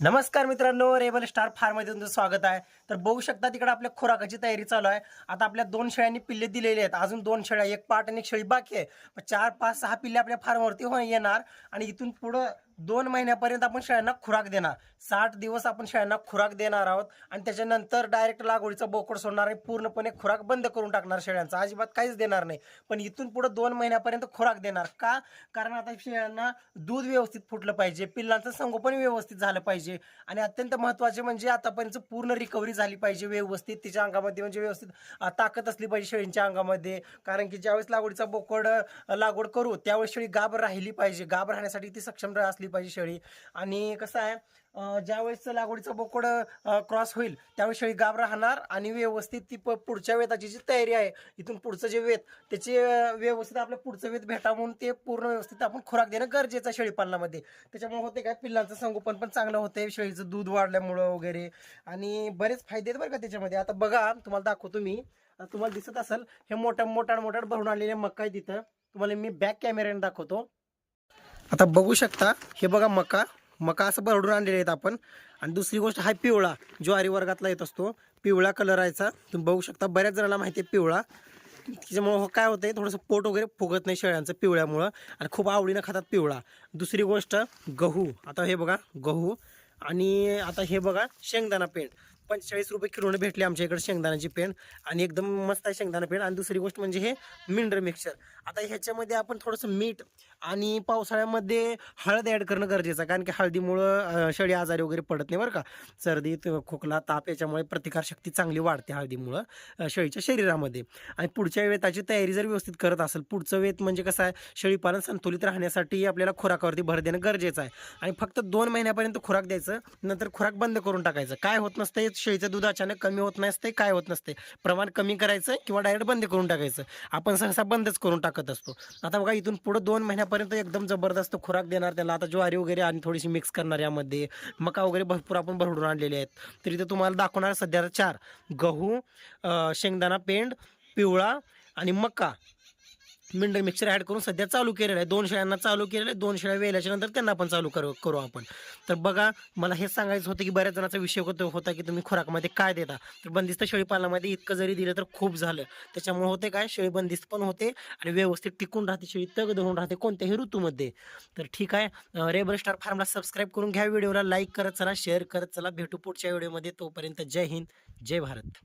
नमस्कार मित्रांनो rebel star फार्ममध्ये तुमचं स्वागत आहे. तर बघू शकता तिकडे आपल्या खुराकाची तयारी चालू आहे. आता आपल्या दोन शेळ्यांनी पिल्ले दिलेले आहेत. अजून दोन शेळ्या एक पाट आणि एक शेळी बाकी आहे. चार पाच सहा पिल्ले आपल्या फार्मवरती हो येणार आणि इथून पुढं दोन महिन्यापर्यंत आपण शेळ्यांना खुराक देणार. साठ दिवस आपण शेळ्यांना खुराक देणार आहोत आणि त्याच्यानंतर डायरेक्ट लागवडीचा बोकड सोडणार आणि पूर्णपणे खुराक बंद करून टाकणार शेळ्यांचा अजिबात काहीच देणार नाही. पण इथून पुढं दोन महिन्यापर्यंत खुराक देणार. का? कारण आता शेळ्यांना दूध व्यवस्थित फुटलं पाहिजे. पिल्लांचं संगोपन व्यवस्थित झालं पाहिजे. आणि अत्यंत महत्त्वाचे म्हणजे आतापर्यंत पूर्ण रिकव्हरी झाली पाहिजे व्यवस्थित. तिच्या अंगामध्ये म्हणजे व्यवस्थित ताकद असली पाहिजे शेळींच्या अंगामध्ये. कारण की ज्यावेळेस लागवडीचा बोकड लागवड करू त्यावेळेस शेळी गाब राहिली पाहिजे. गाब राहण्यासाठी ती सक्षम असली पाहिजे शेळी. आणि कसं आहे अं, ज्यावेळेस लागवडीचं बोकड क्रॉस होईल त्यावेळेस शेळी गाब राहणार आणि व्यवस्थित ती प- पुढच्या वेताची जी तयारी आहे इथून पुढचं जे वेत त्याचे व्यवस्थित आपलं पुढचं वेत भेटा म्हणून ते पूर्ण व्यवस्थित आपण खुराक देणं गरजेचं आहे शेळीपालनामध्ये. त्याच्यामुळे होते काय पिल्लांचं संगोपन पण चांगलं होते शेळीचं दूध वाढल्यामुळं वगैरे. आणि बरेच फायदे आहेत बरं का त्याच्यामध्ये. आता बघा तुम्हाला दाखवतो मी. तुम्हाला दिसत असेल हे मोठ्या मोठ्या मोठ्या भरून आणलेले मका आहे तिथं तुम्हाला मी बॅक कॅमेऱ्याने दाखवतो. आता बघू शकता हे बघा मका. मका असं भरडून आणलेले आहेत आपण. आणि दुसरी गोष्ट हा पिवळा ज्वारी वर्गातला येत असतो पिवळा कलर यायचा तुम्ही बघू शकता बऱ्याच जणांना माहिती आहे पिवळा. त्याच्यामुळं हो काय होतं आहे थोडंसं पोट वगैरे फुगत नाही शेळ्यांचं पिवळ्यामुळं. आणि खूप आवडीनं खातात पिवळा. दुसरी गोष्ट गहू. आता हे बघा गहू. आणि आता हे बघा शेंगदाणा पेंट पंचेचाळीस रुपये किलोने भेटले आमच्या इकडे शेंगदाण्याची पेंड. आणि एकदम मस्त आहे शेंगदाणा पेंड. आणि दुसरी गोष्ट म्हणजे हे मिनरल मिक्सर. आता ह्याच्यामध्ये आपण थोडंसं मीठ आणि पावसाळ्यामध्ये हळद ॲड करणं गरजेचं आहे. कारण की हळदीमुळं शेळी आजारी वगैरे पडत नाही बरं का. सर्दी खोकला ताप याच्यामुळे प्रतिकारशक्ती चांगली वाढते हळदीमुळं शेळीच्या शरीरामध्ये. आणि पुढच्या वेताची तयारी जर व्यवस्थित करत असेल पुढचं वेत म्हणजे कसं आहे शेळीपालन संतुलित राहण्यासाठी आपल्याला खुराकावरती भर देणं गरजेचं आहे. आणि फक्त दोन महिन्यापर्यंत खुराक द्यायचं नंतर खुराक बंद करून टाकायचं. काय होत नसते शेळीचं दूध अचानक कमी होत नसते काय होत नसते प्रमाण कमी करायचं किंवा डायरेक्ट बंद करून टाकायचं. आपण सहसा बंदच करून टाकत असतो. आता बघा इथून पुढं दोन आतापर्यंत एकदम जबरदस्त खुराक देणार त्याला. आता ज्वारी वगैरे आणि थोडीशी मिक्स करणार यामध्ये. मका वगैरे भरपूर आपण भरडून आणलेले आहेत. तर इथे तुम्हाला दाखवणार सध्या चार. गहू शेंगदाणा पेंड पिवळा आणि मका. मिंड मिक्सर ॲड करून सध्या चालू केलेलं आहे. दोन शेळ्यांना चालू केलेलं आहे दोन शेळ्या वेल्याच्या नंतर त्यांना पण चालू करू करू आपण. तर बघा मला हे सांगायचं होतं की बऱ्याच जणांचा विषय होतो होता की तुम्ही खुराकमध्ये काय देता. तर बंदिस्त शेळीपालनामध्ये इतकं जरी दिलं तर खूप झालं. त्याच्यामुळे होते काय शेळी बंदिस्त पण होते आणि व्यवस्थित टिकून राहते शेळी तग धरून राहते कोणत्याही ऋतूमध्ये. तर ठीक आहे रेबर स्टार फार्मला सबस्क्राईब करून घ्या व्हिडिओला लाईक करत चला शेअर करत चला. भेटू पुढच्या व्हिडिओमध्ये. तोपर्यंत जय हिंद जय भारत.